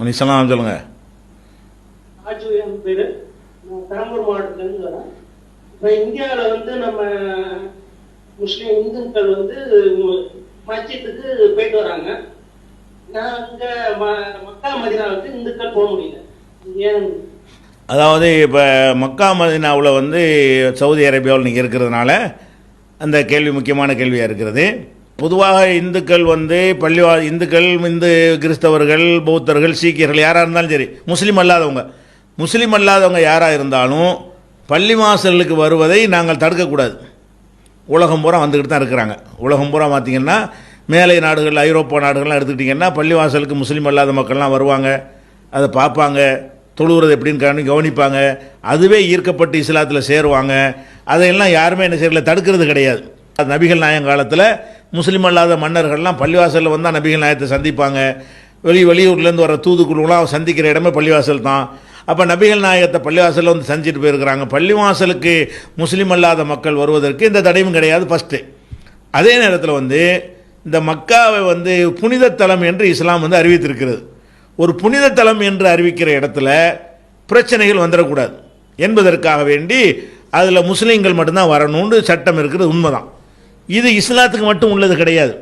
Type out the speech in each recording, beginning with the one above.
மணிசலாம் சொல்லுங்க. என் பேரு. பெரம்பூர் மாவட்டத்துலேருந்து வரேன் இப்போ இந்தியாவில் வந்து நம்ம முஸ்லீம் இந்துக்கள் வந்து மஸ்ஜித்துக்கு போயிட்டு வராங்க. நான் அங்கே மக்கா மதினாவுக்கு இந்துக்கள் போக முடியல. ஏன்? அதாவது இப்போ மக்கா மதினாவில் வந்து சவுதி அரேபியாவில் நீங்கள் இருக்கிறதுனால அந்த கேள்வி முக்கியமான கேள்வியாக இருக்கிறது. பொதுவாக இந்துக்கள் வந்து பள்ளிவா இந்துக்கள் இந்து கிறிஸ்தவர்கள் பௌத்தர்கள் சீக்கியர்கள் யாராக இருந்தாலும் சரி முஸ்லீம் அல்லாதவங்க. முஸ்லீம் அல்லாதவங்க யாராக இருந்தாலும் பள்ளி வாசலுக்கு வருவதை நாங்கள் தடுக்கக்கூடாது. உலகம் பூரா வந்துக்கிட்டு தான் இருக்கிறாங்க. உலகம் பூரா பார்த்தீங்கன்னா மேலை நாடுகள் ஐரோப்பா நாடுகள்லாம் எடுத்துக்கிட்டிங்கன்னா பள்ளிவாசலுக்கு முஸ்லீம் அல்லாத மக்கள்லாம் வருவாங்க. அதை பார்ப்பாங்க. தொழுவுறது எப்படின்னு கவனிப்பாங்க. அதுவே ஈர்க்கப்பட்டு இஸ்லாத்தில் சேருவாங்க. அதையெல்லாம் யாருமே என்ன செய்யல தடுக்கிறது கிடையாது. அது நபிகள் நாயங்காலத்தில் காலத்தில் முஸ்லீம் அல்லாத மன்னர்கள்லாம் பள்ளிவாசலில் வந்தால் நபிகள் நாயகத்தை சந்திப்பாங்க. வெளி வெளியூர்லேருந்து வர தூதுக்குழுலாம் சந்திக்கிற இடமே பள்ளிவாசல் தான். அப்போ நபிகள் நாயகத்தை பள்ளிவாசலில் வந்து சந்திச்சுட்டு போயிருக்கிறாங்க. பள்ளிவாசலுக்கு முஸ்லீம் அல்லாத மக்கள் வருவதற்கு இந்த தடையும் கிடையாது ஃபஸ்ட்டு அதே நேரத்தில் வந்து இந்த மக்காவை வந்து புனித தலம் என்று இஸ்லாம் வந்து அறிவித்திருக்கிறது. ஒரு புனித தலம் என்று அறிவிக்கிற இடத்துல பிரச்சனைகள் வந்துடக்கூடாது. என்பதற்காக வேண்டி அதில் முஸ்லீம்கள் மட்டும்தான் வரணும்னு சட்டம் இருக்கிறது உண்மைதான். இது இஸ்லாத்துக்கு மட்டும் உள்ளது கிடையாது.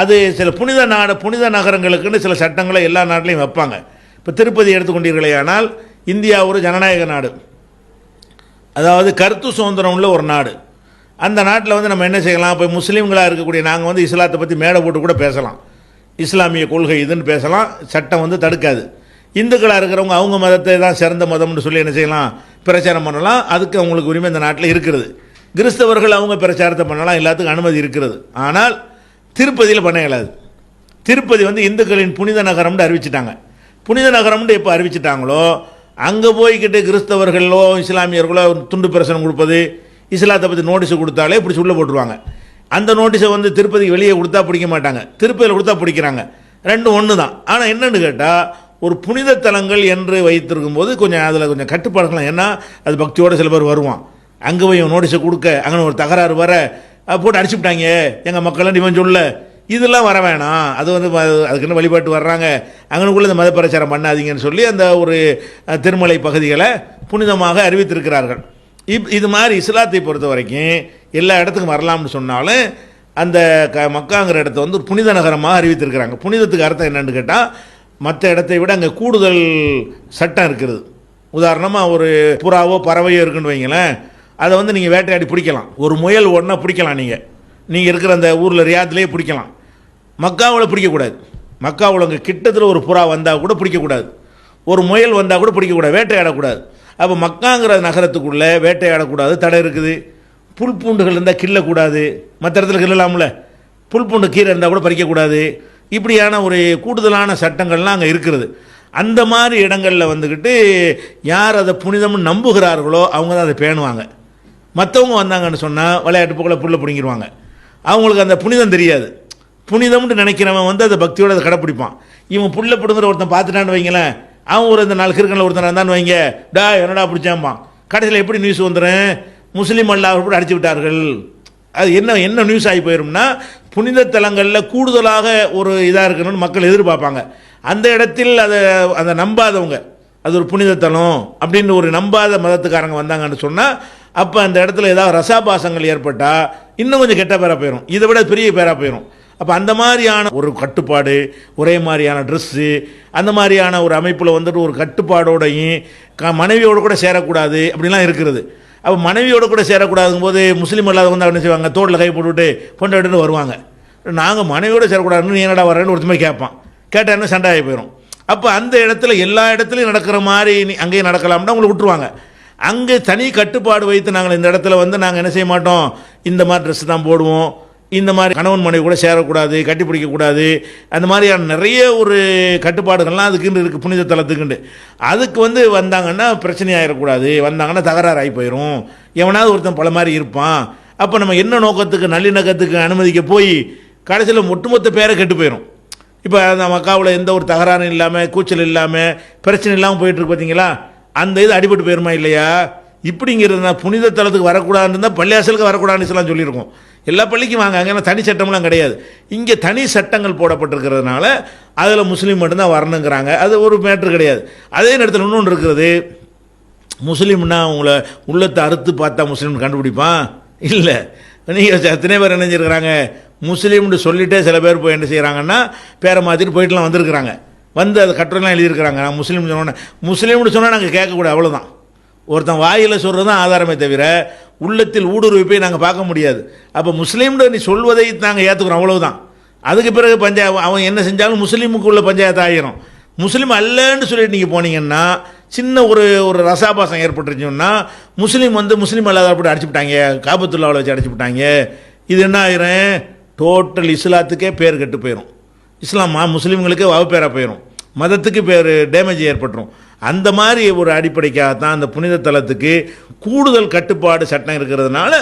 அது சில புனித நாடு புனித நகரங்களுக்குன்னு சில சட்டங்களை எல்லா நாட்டிலையும் வைப்பாங்க. இப்போ திருப்பதி எடுத்துக்கொண்டீர்களேயானால் இந்தியா ஒரு ஜனநாயக நாடு. அதாவது கருத்து சுதந்திரம் உள்ள ஒரு நாடு. அந்த நாட்டில் வந்து நம்ம என்ன செய்யலாம்? இப்போ முஸ்லீம்களாக இருக்கக்கூடிய நாங்கள் வந்து இஸ்லாத்தை பற்றி மேடை போட்டு கூட பேசலாம். இஸ்லாமிய கொள்கை இதுன்னு பேசலாம். சட்டம் வந்து தடுக்காது. இந்துக்களாக இருக்கிறவங்க அவங்க மதத்தை தான் சிறந்த மதம்னு சொல்லி என்ன செய்யலாம்? பிரச்சாரம் பண்ணலாம். அதுக்கு அவங்களுக்கு உரிமை இந்த நாட்டில் இருக்கிறது. கிறிஸ்தவர்கள் அவங்க பிரச்சாரத்தை பண்ணலாம் எல்லாத்துக்கும் அனுமதி இருக்கிறது. ஆனால் திருப்பதியில் பண்ண இயலாது. திருப்பதி வந்து இந்துக்களின் புனித நகரம்னு அறிவிச்சிட்டாங்க. புனித நகரம்னு எப்போ அறிவிச்சிட்டாங்களோ அங்கே போய்கிட்டு கிறிஸ்தவர்களோ இஸ்லாமியர்களோ துண்டு பிரசனம் கொடுப்பது இஸ்லாத்தை பற்றி நோட்டீஸ் கொடுத்தாலே பிடிச்சி உள்ளே போட்டுருவாங்க. அந்த நோட்டீஸை வந்து திருப்பதிக்கு வெளியே கொடுத்தா பிடிக்க மாட்டாங்க. திருப்பதியில் கொடுத்தா பிடிக்கிறாங்க. ரெண்டும் ஒன்று தான் ஆனால் என்னென்னு கேட்டால் ஒரு புனித தலங்கள் என்று வைத்திருக்கும் போது கொஞ்சம் அதில் கொஞ்சம் கட்டுப்பாடுகளாம் ஏன்னா அது பக்தியோட சில பேர் வருவான். அங்கே போய் நோட்டீஸை கொடுக்க அங்கே ஒரு தகராறு வர போட்டு போட்டு அடிச்சுவிட்டாங்க எங்கள் மக்கள்லாம் இவன் சொல்ல இதெல்லாம் வர வேணாம். அது வந்து அதுக்குன்னு வழிபாட்டு வர்றாங்க? அங்கனுக்குள்ளே இந்த மத பிரச்சாரம் பண்ணாதீங்கன்னு சொல்லி அந்த ஒரு திருமலை பகுதிகளை புனிதமாக அறிவித்திருக்கிறார்கள். இப் இது மாதிரி இஸ்லாத்தை பொறுத்த வரைக்கும் எல்லா இடத்துக்கும் வரலாம்னு சொன்னாலும் அந்த க மக்காங்கிற இடத்த வந்து ஒரு புனித நகரமாக அறிவித்திருக்கிறாங்க. புனிதத்துக்கு அர்த்தம் என்னென்னு கேட்டால் மற்ற இடத்தை விட அங்கே கூடுதல் சட்டம் இருக்கிறது உதாரணமாக ஒரு புறாவோ பறவையோ இருக்குன்னு வைங்களேன். அதை வந்து நீங்கள் வேட்டையாடி பிடிக்கலாம். ஒரு முயல் ஒன்றா பிடிக்கலாம் நீங்கள் நீங்கள் இருக்கிற அந்த ஊரில் ரியாத்துலேயே பிடிக்கலாம். மக்காவில் பிடிக்கக்கூடாது. மக்காவில் அங்கே கிட்டத்தில் ஒரு புறா வந்தால் கூட பிடிக்கக்கூடாது. ஒரு முயல் வந்தால் கூட பிடிக்கக்கூடாது. வேட்டையாடக்கூடாது. அப்போ மக்காங்கிற நகரத்துக்குள்ளே வேட்டையாடக்கூடாது. தடை இருக்குது. புல் பூண்டுகள் இருந்தால் கிள்ளக்கூடாது. மற்ற இடத்துல கிள்ளலாம்ல. புல் பூண்டு கீரை இருந்தால் கூட பறிக்கக்கூடாது. இப்படியான ஒரு கூடுதலான சட்டங்கள்லாம் அங்கே இருக்கிறது. அந்த மாதிரி இடங்களில் வந்துக்கிட்டு யார் அதை புனிதம்னு நம்புகிறார்களோ அவங்க தான் அதை பேணுவாங்க. மற்றவங்க வந்தாங்கன்னு சொன்னால் விளையாட்டு போக்கில் புள்ள பிடிங்கிடுவாங்க அவங்களுக்கு அந்த புனிதம் தெரியாது. புனிதம்னு நினைக்கிறவன் வந்து அதை பக்தியோட அதை கடைப்பிடிப்பான். இவன் புள்ள பிடுங்குற ஒருத்தன் பார்த்துட்டான்னு வைங்களேன் அவன் ஒரு இந்த நாலு கிருக்கனில் ஒருத்தன் இருந்தான்னு வைங்க டா என்னடா பிடிச்சாம்பான். கடைசியில் எப்படி நியூஸ் வந்துடும் முஸ்லீம் அல்லாஹ் கூட அடிச்சு விட்டார்கள். அது என்ன என்ன நியூஸ் ஆகி போயிரும்னா புனித தலங்களில் கூடுதலாக ஒரு இதாக இருக்கணும்னு மக்கள் எதிர்பார்ப்பாங்க. அந்த இடத்தில் அதை அதை நம்பாதவங்க. அது ஒரு புனித தலம் அப்படின்னு ஒரு நம்பாத மதத்துக்காரங்க வந்தாங்கன்னு சொன்னால் அப்போ அந்த இடத்துல ஏதாவது ரசாபாசங்கள் ஏற்பட்டால் இன்னும் கொஞ்சம் கெட்ட பேராக போயிடும் இதை விட பெரிய பேராக போயிடும் அப்போ அந்த மாதிரியான ஒரு கட்டுப்பாடு ஒரே மாதிரியான ட்ரெஸ்ஸு அந்த மாதிரியான ஒரு அமைப்பில் வந்துட்டு ஒரு கட்டுப்பாடோடையும் க மனைவியோடு கூட சேரக்கூடாது அப்படிலாம் இருக்கிறது அப்போ மனைவியோடு கூட சேரக்கூடாதுங்கும் போது முஸ்லீம் இல்லாதவங்க என்ன செய்வாங்க? தோட்டில் கை போட்டுவிட்டு பொண்டாட்டின்னு வருவாங்க. நாங்கள் மனைவியோட சேரக்கூடாதுன்னு நீ என்னடா வரேன்னு ஒருத்தமே கேட்பான். கேட்டால் என்ன சண்டை ஆகி போயிடும் அப்போ அந்த இடத்துல எல்லா இடத்துலையும் நடக்கிற மாதிரி நீ அங்கேயும் நடக்கலாம்னா உங்களை விட்டுருவாங்க. அங்கே தனி கட்டுப்பாடு வைத்து நாங்கள் இந்த இடத்துல வந்து நாங்கள் என்ன செய்ய மாட்டோம்? இந்த மாதிரி ட்ரெஸ் தான் போடுவோம். இந்த மாதிரி கணவன் மனைவி கூட சேரக்கூடாது கட்டி பிடிக்கக்கூடாது. அந்த மாதிரியான நிறைய ஒரு கட்டுப்பாடுகள்லாம் அதுக்குன்னு இருக்குது புனித தலத்துக்குண்டு. அதுக்கு வந்து வந்தாங்கன்னா பிரச்சனை ஆகிடக்கூடாது வந்தாங்கன்னா தகராறு ஆகி போயிடும் எவனாவது ஒருத்தன் பல மாதிரி இருப்பான். அப்போ நம்ம என்ன நோக்கத்துக்கு நல்லிணக்கத்துக்கு அனுமதிக்க போய் கடைசியில் ஒட்டுமொத்த பேரை கெட்டு போயிடும் இப்போ அந்த மக்காவில் எந்த ஒரு தகராறும் இல்லாமல் கூச்சல் இல்லாமல் பிரச்சனை இல்லாமல் போயிட்டுருக்கு பார்த்தீங்களா அந்த இது அடிபட்டு போயிருமா இல்லையா? இப்படிங்கிறது நான் புனித தலத்துக்கு வரக்கூடாதுன்னு இருந்தால் பள்ளியாசலுக்கு வரக்கூடாதுன்னு சொல்லலாம் சொல்லியிருக்கோம். எல்லா பள்ளிக்கும் வாங்க அங்கே தனி சட்டம்லாம் கிடையாது. இங்கே தனி சட்டங்கள் போடப்பட்டிருக்கிறதுனால அதில் முஸ்லீம் மட்டும்தான் வரணுங்கிறாங்க. அது ஒரு மேட்ரு கிடையாது. அதே நேரத்தில் இன்னொன்று இருக்கிறது முஸ்லீம்னா உங்களை உள்ளத்தை அறுத்து பார்த்தா முஸ்லீம் கண்டுபிடிப்பான் இல்லை. நீங்கள் எத்தனை பேர் நினைஞ்சிருக்கிறாங்க முஸ்லீம்னு சொல்லிட்டே சில பேர் போய் என்ன செய்கிறாங்கன்னா பேரை மாற்றிட்டு போயிட்டுலாம் வந்திருக்கிறாங்க. வந்து அதை கட்டுரைலாம் எழுதியிருக்கிறாங்க. நான் முஸ்லீம் சொன்னோன்னே முஸ்லீம்னு சொன்னால் நாங்கள் கேட்கக்கூடாது அவ்வளோதான் ஒருத்தன் வாயில் சொல்கிறது தான் ஆதாரமே தவிர உள்ளத்தில் ஊடுருவிப்பை நாங்கள் பார்க்க முடியாது. அப்போ முஸ்லீம்னு நீ சொல்வதை நாங்கள் ஏற்றுக்கிறோம் அவ்வளோதான் அதுக்கு பிறகு பஞ்சா அவன் என்ன செஞ்சாலும் முஸ்லீமுக்கு உள்ள பஞ்சாயத்து ஆகிரும் முஸ்லீம் அல்லன்னு சொல்லிட்டு நீங்கள் போனீங்கன்னா சின்ன ஒரு ஒரு ரசாபாசம் ஏற்பட்டுருச்சுன்னா முஸ்லீம் வந்து முஸ்லீம் அல்லாத அப்படி அடிச்சுவிட்டாங்க காபத்துல்லாவில் வச்சு அடிச்சுவிட்டாங்க இது என்ன ஆயிரும்? டோட்டல் இஸ்லாத்துக்கே பேர் கெட்டு போயிடும் இஸ்லாமா முஸ்லீம்களுக்கு வகுப்பேராக போயிடும் மதத்துக்கு பேர் டேமேஜ் ஏற்பட்டுரும். அந்த மாதிரி ஒரு அடிப்படைக்காக தான் அந்த புனித தலத்துக்கு கூடுதல் கட்டுப்பாடு சட்டம் இருக்கிறதுனால